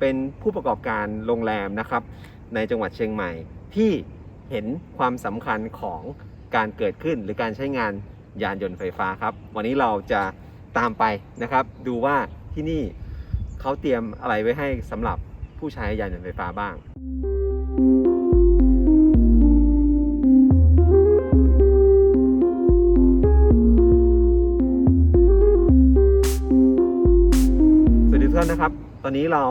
เป็นผู้ประกอบการโรงแรมนะครับ ในจังหวัดเชียงใหม่ ที่เห็นความสำคัญของการเกิดขึ้นหรือการใช้งานยานยนต์ไฟฟ้าครับ วันนี้เราจะตามไปนะครับ ดูว่าที่นี่เขาเตรียมอะไรไว้ให้สำหรับผู้ใช้ยานยนต์ไฟฟ้าบ้างสวัสดีทุกท่านนะครับ ตอนนี้เรา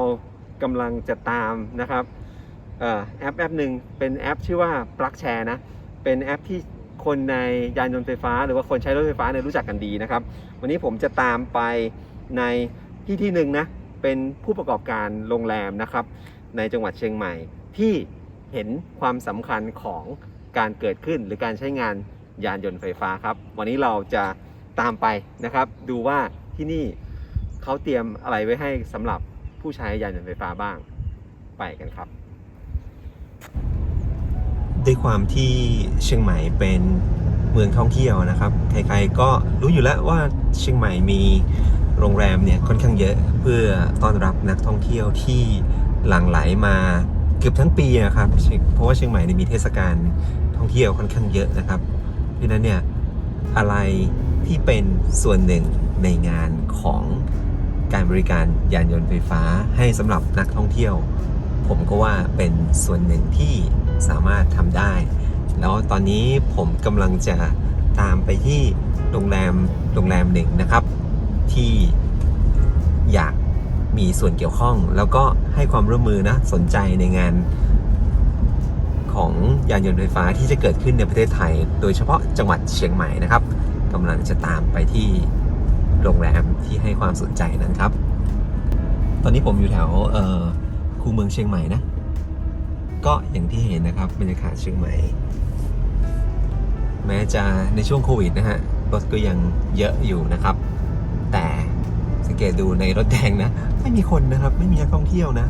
กำลังจะตามนะครับออแอปแอปหนึ่งเป็นแอปชื่อว่า Plug Share นะ เป็นแอปที่คนในยานยนต์ไฟฟ้า หรือว่าคนใช้รถไฟฟ้าเนี่ยรู้จักกันดีนะครับ วันนี้ผมจะตามไปในที่ที่หนึ่งนะ เป็นผู้ประกอบการโรงแรมนะครับ ในจังหวัดเชียงใหม่ที่เห็นความสำคัญของการเกิดขึ้นหรือการใช้งานยานยนต์ไฟฟ้าครับ วันนี้เราจะตามไปนะครับ ดูว่าที่นี่เขาเตรียมอะไรไว้ให้สำหรับ ผู้ใช้ยานยนต์ไฟฟ้าบ้าง ไปกันครับ ด้วยความที่เชียงใหม่เป็นเมืองท่องเที่ยวนะครับ ใครๆก็รู้อยู่แล้วว่าเชียงใหม่มีโรงแรมเนี่ยค่อนข้างเยอะเพื่อต้อนรับนักท่องเที่ยวที่หลั่งไหลมาเกือบทั้งปีนะครับ เพราะว่าเชียงใหม่เนี่ยมีเทศกาลท่องเที่ยวค่อนข้างเยอะนะครับเพราะฉะนั้นเนี่ยอะไรที่เป็นส่วนหนึ่งในงานของ การบริการยานยนต์ไฟฟ้าให้สำหรับนักท่องเที่ยว ผมก็ว่าเป็นส่วนหนึ่งที่สามารถทำได้ แล้วตอนนี้ผมกำลังจะตามไปที่โรงแรมโรงแรมหนึ่งนะครับ ที่อยากมีส่วนเกี่ยวข้อง แล้วก็ให้ความร่วมมือนะสนใจในงานของยานยนต์ไฟฟ้าที่จะเกิดขึ้นในประเทศไทย โดยเฉพาะจังหวัดเชียงใหม่นะครับกำลังจะตามไปที่ โรงแรมที่ให้ความสนใจนั้นครับ ตอนนี้ผมอยู่แถวคูเมืองเชียงใหม่นะ ก็อย่างที่เห็นนะครับบรรยากาศเชียงใหม่ แม้จะในช่วงโควิดนะฮะรถก็ยังเยอะอยู่นะครับ แต่สังเกตดูในรถแดงนะ ไม่มีคนนะครับ ไม่มีนักท่องเที่ยวนะ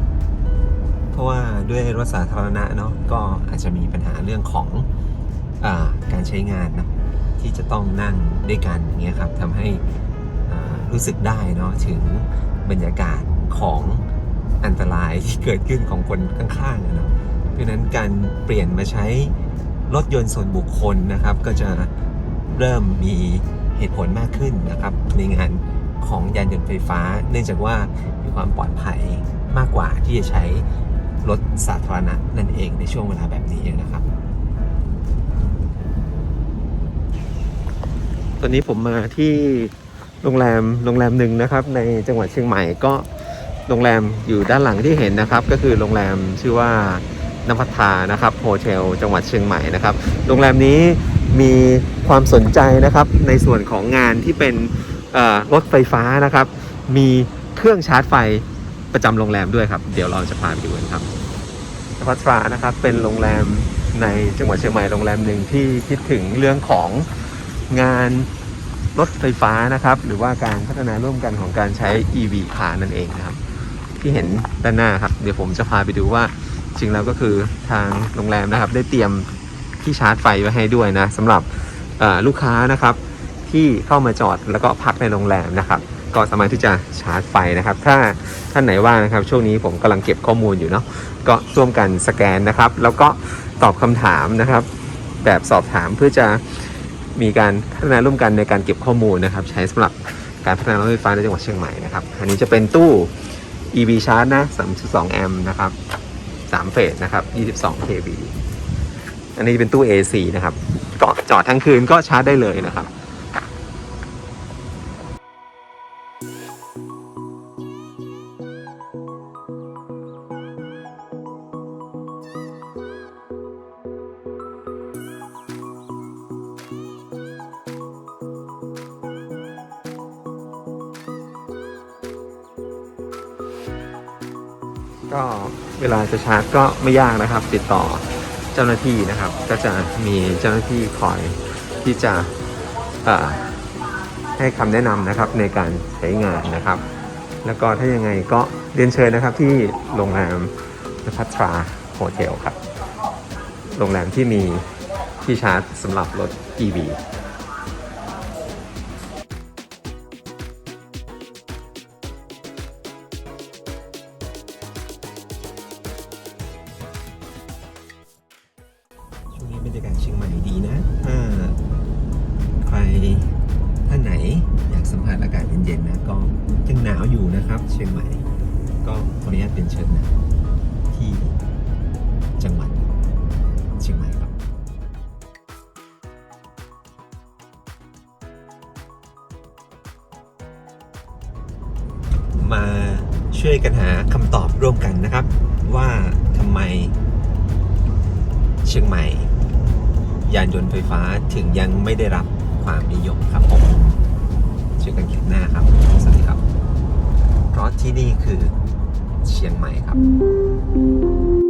เพราะว่าด้วยรถสาธารณะเนาะก็อาจจะมีปัญหาเรื่องของอการใช้งานนะที่จะต้องนั่งด้วยกันอย่างเงี้ยครับทำให้ รู้สึกได้เนาะถึงบรรยากาศของอันตรายที่เกิดขึ้นของคนข้างๆอะเนาะเพราะนั้นการเปลี่ยนมาใช้รถยนต์ส่วนบุคคลนะครับ ก็จะเริ่มมีเหตุผลมากขึ้นนะครับ ในงานของยานยนต์ไฟฟ้า เนื่องจากว่ามีความปลอดภัยมากกว่าที่จะใช้รถสาธารณะนั่นเองในช่วงเวลาแบบนี้นะครับ ตอนนี้ผมมาที่ โรงแรมโรงแรมหนึ่งนะครับ ในจังหวัดเชียงใหม่ก็โรงแรมอยู่ด้านหลังที่เห็นนะครับ ก็คือโรงแรมชื่อว่านภัทรานะครับโฮเทลจังหวัดเชียงใหม่นะครับ โรงแรมนี้มีความสนใจนะครับในส่วนของงานที่เป็นรถไฟฟ้านะครับ มีเครื่องชาร์จไฟประจำโรงแรมด้วยครับ เดี๋ยวเราจะพาไปดูกันครับนภัทรานะครับเป็นโรงแรมในจังหวัดเชียงใหม่โรงแรมหนึ่งที่คิดถึงเรื่องของงาน รถไฟฟ้านะครับ หรือว่าการพัฒนาร่วมกันของการใช้ EV คาร์นั่นเองนะครับ ที่เห็นด้านหน้าครับ เดี๋ยวผมจะพาไปดูว่าจริงแล้วก็คือทางโรงแรมนะครับ ได้เตรียมที่ชาร์จไฟไว้ให้ด้วยนะสำหรับลูกค้านะครับ ที่เข้ามาจอดแล้วก็พักในโรงแรมนะครับ ก็สามารถที่จะชาร์จไฟนะครับ ถ้าท่านไหนว่างนะครับ ช่วงนี้ผมกำลังเก็บข้อมูลอยู่เนาะก็ร่วมกันสแกนนะครับ แล้วก็ตอบคำถามนะครับ แบบสอบถามเพื่อจะ มีการพัฒนาร่วมกันในการเก็บข้อมูลนะครับ ใช้สำหรับการพัฒนารถไฟฟ้าในจังหวัดเชียงใหม่นะครับ อันนี้จะเป็นตู้ EV Charge นะ 3.2 แอมป์นะครับ 3 เฟสนะครับ 22 kV อันนี้เป็นตู้ AC นะครับก็จอดทั้งคืนก็ชาร์จได้เลยนะครับ ก็เวลาจะชาร์จก็ไม่ยากนะครับ ติดต่อเจ้าหน้าที่นะครับ ก็จะมีเจ้าหน้าที่คอยที่จะให้คำแนะนำนะครับในการใช้งานนะครับ แล้วก็ถ้ายังไงก็เรียนเชิญนะครับที่โรงแรมนภัทราโฮเทลครับ โรงแรมที่มีที่ชาร์จสำหรับรถ EV บรรยากาศเชียงใหม่ดีนะถ้าใครท่านไหนอยากสัมผัสอากาศเย็นๆนะก็ยังหนาวอยู่นะครับ เชียงใหม่ ก็ขออนุญาตเป็นเชิญนะที่จังหวัดเชียงใหม่ครับมาช่วยกันหาคำตอบร่วมกันนะครับ ว่าทำไมเชียงใหม่ ยานยนต์ไฟฟ้าถึงยังไม่ได้รับความนิยมครับผมช่วยกันคิดหน้าครับ สวัสดีครับ เพราะที่นี่คือเชียงใหม่ครับ